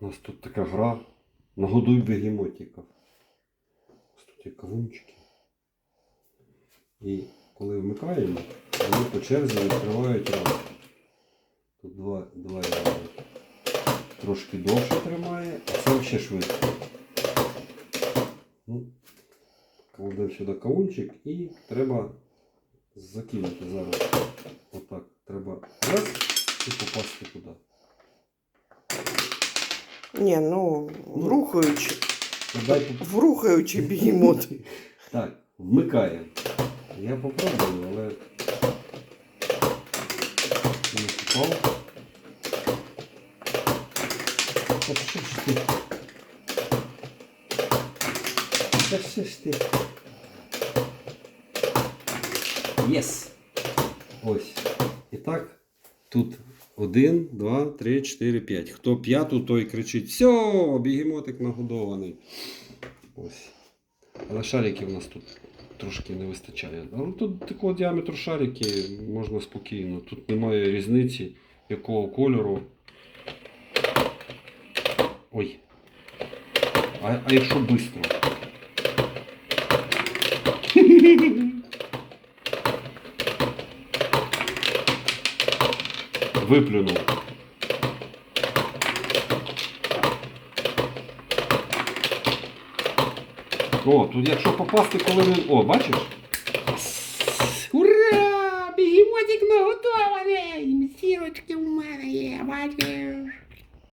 У нас тут така гра. Нагодуй бегемотиків. Ось тут є кавунчики. І коли вмикаємо, вони по черзі відкривають рот. Тут два, два яйця. Трошки довше тримає, а це ще швидко. Ну, кладемо сюди кавунчик і треба закинути зараз. Отак. Треба раз і попасти туди. Ні, ну, рухаючи, Дай поп- в рухаючи бігемот. Так, вмикаємо. Я попробую, але не попав. Та що ж ти? Та що ж ти? Єс! Ось. І так, тут один, два, три, чотири, п'ять. Хто п'яту, той кричить: все, бігемотик нагодований. Ось. Але шариків у нас тут трошки не вистачає. Але тут такого діаметру шарики можна спокійно. Тут немає різниці, якого кольору. Ой. А, а якщо швидко? Виплюнув. О, тут якщо попасти, коли він. О, бачиш? Ура! Бігімотик наготований! Сірочки в мене є, бачиш?